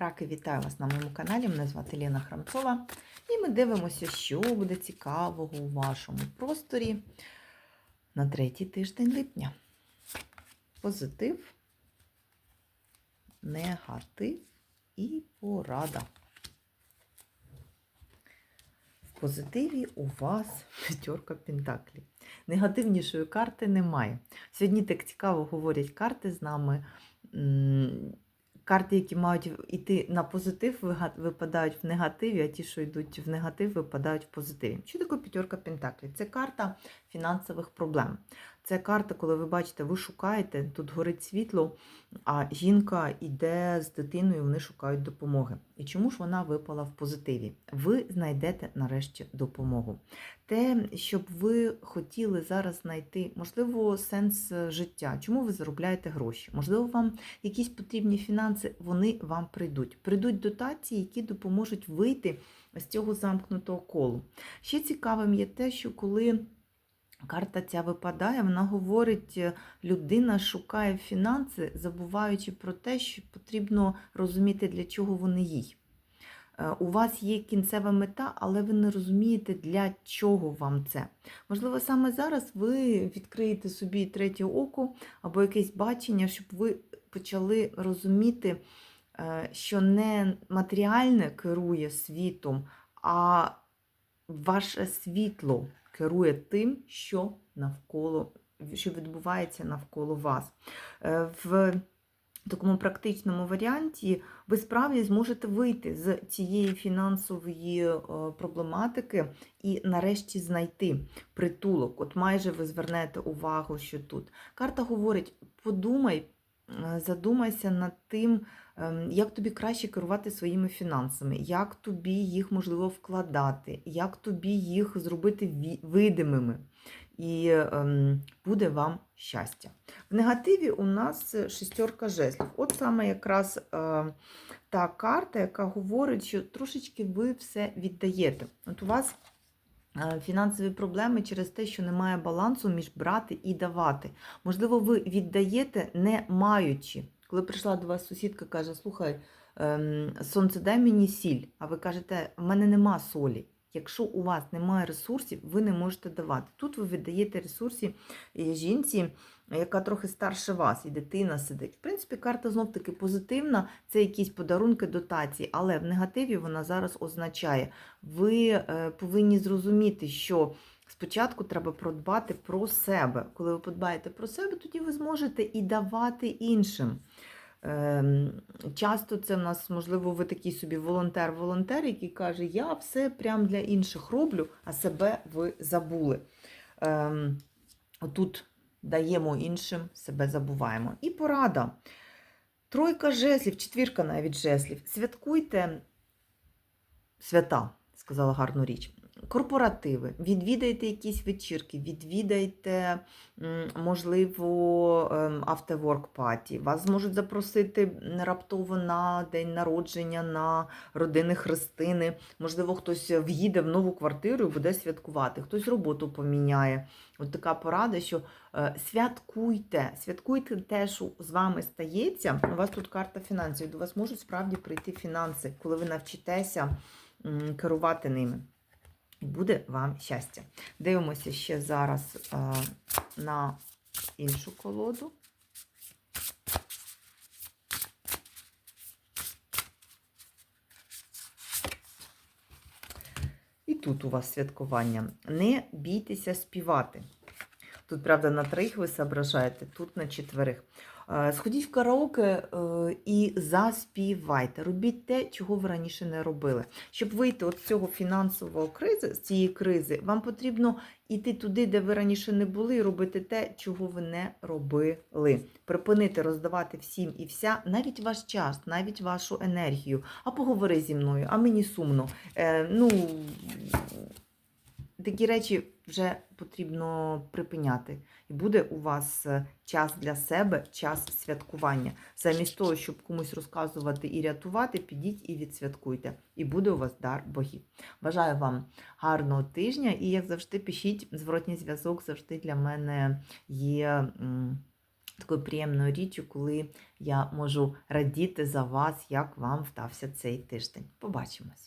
Раки, вітаю вас на моєму каналі. Мене звати Лена Храмцова. І ми дивимося, що буде цікавого у вашому просторі на третій тиждень липня. Позитив, негатив і порада. В позитиві у вас п'ятерка пентаклів. Негативнішої карти немає. Сьогодні так цікаво говорять карти з нами. Карти, які мають йти на позитив, випадають в негативі, а ті, що йдуть в негатив, випадають в позитиві. Що таке п'ятерка пентаклів? Це карта фінансових проблем. Це карта, коли ви бачите, ви шукаєте, тут горить світло, а жінка йде з дитиною, вони шукають допомоги. І чому ж вона випала в позитиві? Ви знайдете нарешті допомогу. Те, щоб ви хотіли зараз знайти, можливо, сенс е, життя, чому ви заробляєте гроші? Можливо, вам якісь потрібні фінанси, вони вам прийдуть. Прийдуть дотації, які допоможуть вийти з цього замкнутого колу. Ще цікавим є те, що коли карта ця випадає, вона говорить, е, людина шукає фінанси, забуваючи про те, що потрібно розуміти, для чого вони їй. Е, У вас є кінцева мета, але ви не розумієте, для чого вам це. Можливо, саме зараз ви відкриєте собі третє око або якесь бачення, щоб ви почали розуміти, е, що не матеріальне керує світом, а ваше світло керує тим, що навколо, що відбувається навколо вас. Е, В такому практичному варіанті ви справді зможете вийти з цієї фінансової е, проблематики і нарешті знайти притулок. От майже ви звернете увагу, що тут. Карта говорить: подумай, задумайся над тим, ем, як тобі краще керувати своїми фінансами, як тобі їх можливо вкладати, як тобі їх зробити видимими. І ем, буде вам щастя. В негативі у нас шестерка жезлів. От саме якраз е, та карта, яка говорить, що трошечки ви все віддаєте. От у вас е, фінансові проблеми через те, що немає балансу між брати і давати. Можливо, ви віддаєте не маючи. Коли прийшла до вас сусідка, каже: Слухай, ем, сонце, дай мені сіль. А ви кажете, в мене нема солі. Якщо у вас немає ресурсів, ви не можете давати. Тут ви віддаєте ресурси е, жінці, яка трохи старше вас, і дитина сидить. В принципі, карта знов таки позитивна, це якісь подарунки дотації, але в негативі вона зараз означає, ви е, повинні зрозуміти, що спочатку треба продбати про себе. Коли ви подбаєте про себе, тоді ви зможете і давати іншим. Ем, Часто це в нас, можливо, ви такий собі волонтер-волонтер, який каже, я все прям для інших роблю, а себе ви забули. Ем, Тут даємо іншим, себе забуваємо. І порада. Тройка жезлів, четвірка навіть жезлів. Святкуйте свята, сказала гарну річ. Корпоративи, відвідайте якісь вечірки, відвідайте, можливо, ем, afterwork паті. Вас зможуть запросити раптово на день народження, на родини хрестини. Можливо, хтось в'їде в нову квартиру і буде святкувати, хтось роботу поміняє. От така порада, що е, святкуйте, святкуйте те, що з вами стається. У вас тут карта фінансів, до вас можуть справді прийти фінанси, коли ви навчитеся керувати ними. Буде вам щастя. Дивимося ще зараз е, на іншу колоду. І тут у вас святкування. Не бійтеся співати. Тут, правда, на трьох ви зображаєте, тут на четверих. Е, Сходіть в караоке е, і заспівайте. Робіть те, чого ви раніше не робили. Щоб вийти з цього фінансового кризи, з цієї кризи, вам потрібно йти туди, де ви раніше не були, і робити те, чого ви не робили. Припинити роздавати всім і вся, навіть ваш час, навіть вашу енергію. А поговори зі мною, а мені сумно. Е, ну, такі речі вже потрібно припиняти. І буде у вас е, час для себе, час святкування. Замість того, щоб комусь розказувати і рятувати, підіть і відсвяткуйте. І буде у вас дар богів. Бажаю вам гарного тижня і, як завжди, пишіть зворотній зв'язок завжди для мене є. такою приємною річчю, коли я можу радіти за вас, як вам вдався цей тиждень. Побачимось!